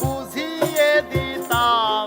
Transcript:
বুঝিয়ে দিতাম